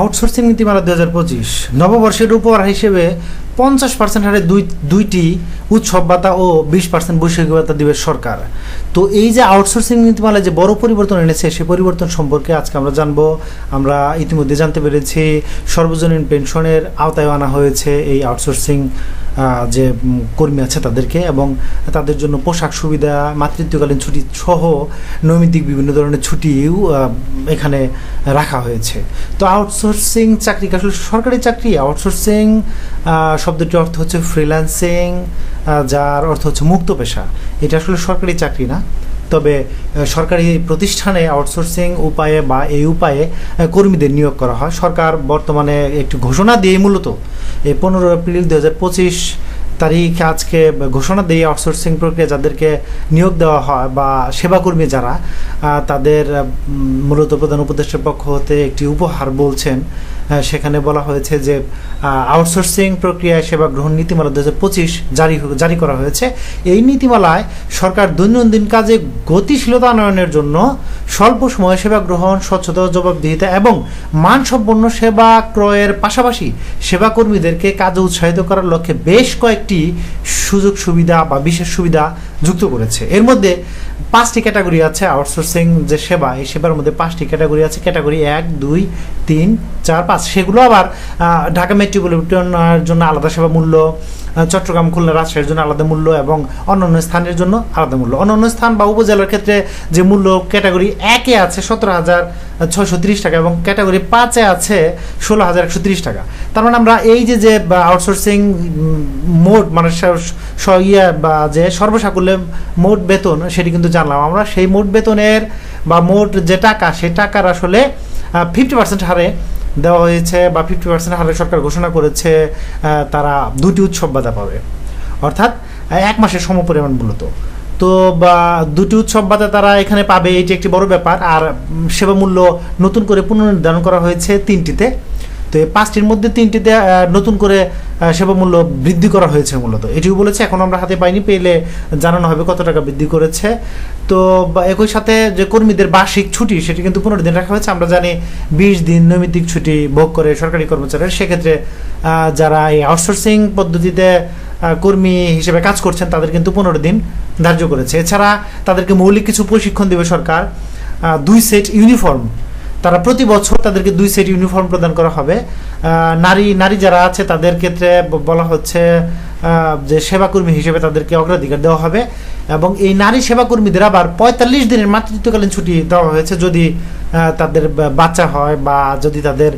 Outsourcing নীতিমালা দু হাজার পঁচিশ। নববর্ষের উপহার হিসেবে পঞ্চাশ পার্সেন্ট হারে দুই দুইটি উৎসব ভাতা ও বিশ পার্সেন্ট বৈষয়িক ভাতা দেবে সরকার। তো এই যে আউটসোর্সিং নীতিমালায় যে বড় পরিবর্তন এনেছে সেই পরিবর্তন সম্পর্কে আজকে আমরা জানব। আমরা ইতিমধ্যে জানতে পেরেছি, সর্বজনীন পেনশনের আওতায় আনা হয়েছে এই আউটসোর্সিং যে কর্মী আছে তাদেরকে এবং তাদের জন্য পোশাক সুবিধা, মাতৃত্বকালীন ছুটি সহ নৈমিত্তিক বিভিন্ন ধরনের ছুটিও এখানে রাখা হয়েছে। তো আউটসোর্সিং চাকরি, আসলে সরকারি চাকরি আউটসোর্সিং শব্দটির অর্থ হচ্ছে ফ্রিল্যান্সিং যার অর্থ হচ্ছে মুক্ত পেশা। এটা আসলে সরকারি চাকরি না। তবে সরকারি প্রতিষ্ঠানে আউটসোর্সিং উপায়ে বা এই উপায়ে কর্মীদের নিয়োগ করা হয়। সরকার বর্তমানে একটি ঘোষণা দিয়ে মূলত, এই পনেরো এপ্রিল দু হাজার পঁচিশ তারিখে, আজকে ঘোষণা দিয়ে আউটসোর্সিং প্রক্রিয়া যাদেরকে নিয়োগ দেওয়া হয় বা সেবাকর্মী যারা তাদের মূলত প্রধান উপদেষ্টার পক্ষ হতে একটি উপহার বলছেন। সেখানে বলা হয়েছে যে আউটসোর্সিং প্রক্রিয়ায় সেবা গ্রহণ নীতিমালা দু হাজার পঁচিশ জারি জারি করা হয়েছে। এই নীতিমালায় সরকার দৈনন্দিন কাজে গতিশীলতা আনয়নের জন্য স্বল্প সময় সেবা গ্রহণ, স্বচ্ছতা জবাবদিহিতা এবং মানসম্পন্ন সেবা ক্রয়ের পাশাপাশি সেবা সেবাকর্মীদেরকে কাজে উৎসাহিত করার লক্ষ্যে বেশ কয়েকটি সুযোগ সুবিধা বা বিশেষ সুবিধা যুক্ত করেছে। এর মধ্যে পাঁচটি ক্যাটাগরি আছে আউটসোর্সিং যে সেবা, এই সেবার মধ্যে পাঁচটি ক্যাটাগরি আছে। ক্যাটাগরি এক, দুই, তিন, চার, পাঁচ। সেগুলো আবার ঢাকা মেট্রোপলিটনের জন্য আলাদা সেবা মূল্য চট্টগ্রাম, খুলনা রাজশাহীর জন্য আলাদা মূল্য এবং অন্যান্য স্থানের জন্য আলাদা মূল্য। অন্যান্য স্থান বা উপজেলার ক্ষেত্রে যে মূল্য ক্যাটাগরি একে আছে সতেরো হাজার ছয়শো তিরিশ টাকা এবং ক্যাটাগরি পাঁচে আছে ষোলো হাজার একশো তিরিশ টাকা। তার মানে আমরা এই যে যে আউটসোর্সিং মোট মানে ইয়ে বা যে সর্বসাকুল্যে মোট বেতন, সেটি কিন্তু জানলাম আমরা। সেই মোট বেতনের, বা মোট যে টাকা, সেই টাকার আসলে ফিফটি পার্সেন্ট হারে দেওয়া হয়েছে, বা ফিফটি পার্সেন্ট হারে সরকার ঘোষণা করেছে তারা দুটি উৎসব বাধা পাবে। অর্থাৎ এক মাসের সমপরিমাণ মূলত। তো বা দুটি উৎসব বাদে তারা এখানে পাবে, এটি একটি বড় ব্যাপার। আর সেবামূল্য সেবা মূল্য নতুন করে পুনর্নির্ধারণ করা হয়েছে তিনটিতে। তো এই পাঁচটির মধ্যে তিনটিতে নতুন করে সেবা মূল্য বৃদ্ধি করা হয়েছে মূলত। এটিও বলেছে, এখন আমরা হাতে পাইনি, পেলে জানানো হবে কত টাকা বৃদ্ধি করেছে। তো একই সাথে যে কর্মীদের বার্ষিক ছুটি, সেটি কিন্তু পনেরো দিন রাখা হয়েছে। আমরা জানি বিশ দিন নৈমিত্তিক ছুটি ভোগ করে সরকারি কর্মচারীরা। সেক্ষেত্রে যারা এই আউটসোর্সিং পদ্ধতিতে কর্মী হিসেবে কাজ করছেন, তাদের কিন্তু পনেরো দিন ধার্য করেছে। এছাড়া তাদেরকে মৌলিক কিছু প্রশিক্ষণ দেবে সরকার। দুই সেট ইউনিফর্ম। তারা প্রতি বছর তাদেরকে দুই সেট ইউনিফর্ম প্রদান করা হবে। নারী নারী যারা আছে তাদের ক্ষেত্রে বলা হচ্ছে যে সেবাকর্মী হিসেবে তাদেরকে অগ্রাধিকার দেওয়া হবে এবং এই নারী সেবাকর্মীদের আবার পঁয়তাল্লিশ দিনের মাতৃত্বকালীন ছুটি দেওয়া হয়েছে। যদি তাদের বাচ্চা হয় বা যদি তাদের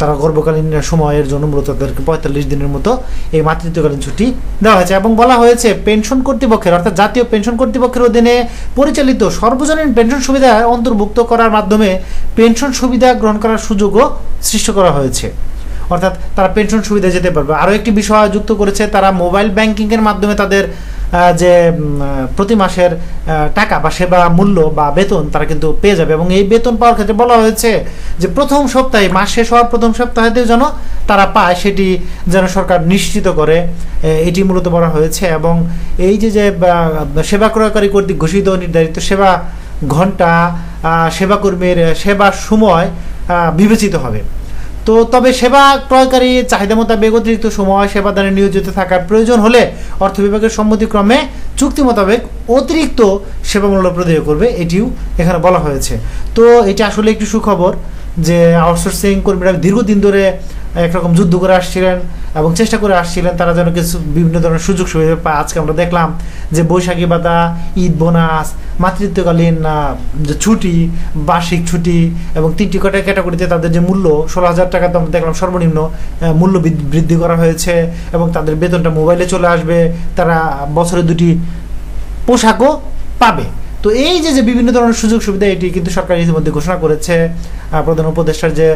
তারা গর্ভকালীন সময়ের জন্য মূলত তাদেরকে পঁয়তাল্লিশ দিনের মতো এই মাতৃত্বকালীন ছুটি দেওয়া হয়েছে এবং বলা হয়েছে পেনশন কর্তৃপক্ষের, অর্থাৎ জাতীয় পেনশন কর্তৃপক্ষের অধীনে পরিচালিত সর্বজনীন পেনশন সুবিধা অন্তর্ভুক্ত করার মাধ্যমে পেনশন সুবিধা গ্রহণ করার সুযোগও সৃষ্টি করা হয়েছে। অর্থাৎ তারা পেনশন সুবিধা যেতে পারবে। আরও একটি বিষয় যুক্ত করেছে, তারা মোবাইল ব্যাংকিংয়ের মাধ্যমে তাদের যে প্রতি মাসের টাকা বা সেবা মূল্য বা বেতন তারা কিন্তু পেয়ে যাবে এবং এই বেতন পাওয়ার ক্ষেত্রে বলা হয়েছে যে প্রথম সপ্তাহে, মাস শেষ হওয়ার প্রথম সপ্তাহেতে যেন তারা পায় সেটি যেন সরকার নিশ্চিত করে এটি মূলত বলা হয়েছে এবং এই যে যে সেবা ক্রয়কারী কর্তৃক ঘোষিত নির্ধারিত সেবা ঘণ্টা সেবাকর্মীর সেবার সময় বিবেচিত হবে। তো তবে সেবা ক্রয়কারী চাহিদা মোতাবেক অতিরিক্ত সময়, সেবাদানে নিয়োজিত থাকার প্রয়োজন হলে অর্থ বিভাগের সম্মতিক্রমে চুক্তি মোতাবেক অতিরিক্ত সেবা মূল্য প্রদায় করবে, এটিও এখানে বলা হয়েছে। তো এটি আসলে একটি সুখবর যে আউটসোর্সিং কর্মীরা দীর্ঘদিন ধরে একরকম যুদ্ধ করে আসছিলেন। এবং চেষ্টা করে আসছিলেন, তারা যেন কিছু বিভিন্ন ধরনের সুযোগ সুবিধা পায়। আজকে আমরা দেখলাম যে বৈশাখী ভাতা ঈদ বোনাস, মাতৃত্বকালীন যে ছুটি, বার্ষিক ছুটি এবং তিনটি কটা ক্যাটাগরিতে তাদের যে মূল্য, ষোলো হাজার টাকা তো আমরা দেখলাম সর্বনিম্ন মূল্য বৃদ্ধি করা হয়েছে এবং তাদের বেতনটা মোবাইলে চলে আসবে। তারা বছরে দুটি পোশাকও পাবে। তো এই যে যে বিভিন্ন ধরনের সুযোগ সুবিধা এটি কিন্তু সরকার ইতিমধ্যে ঘোষণা করেছে প্রধান উপদেষ্টার যে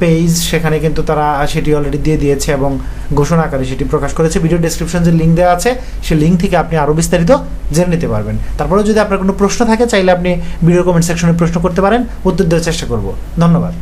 পেজ সেখানে কিন্তু তারা সেটি অলরেডি দিয়ে দিয়েছে এবং ঘোষণা আকারে সেটি প্রকাশ করেছে। ভিডিও ডিসক্রিপশন যে লিঙ্ক দেওয়া আছে, সেই লিঙ্ক থেকে আপনি আরও বিস্তারিত জেনে নিতে পারবেন। তারপরেও যদি আপনার কোনো প্রশ্ন থাকে, চাইলে আপনি ভিডিও কমেন্ট সেকশনে প্রশ্ন করতে পারেন। উত্তর দেওয়ার চেষ্টা করব। ধন্যবাদ।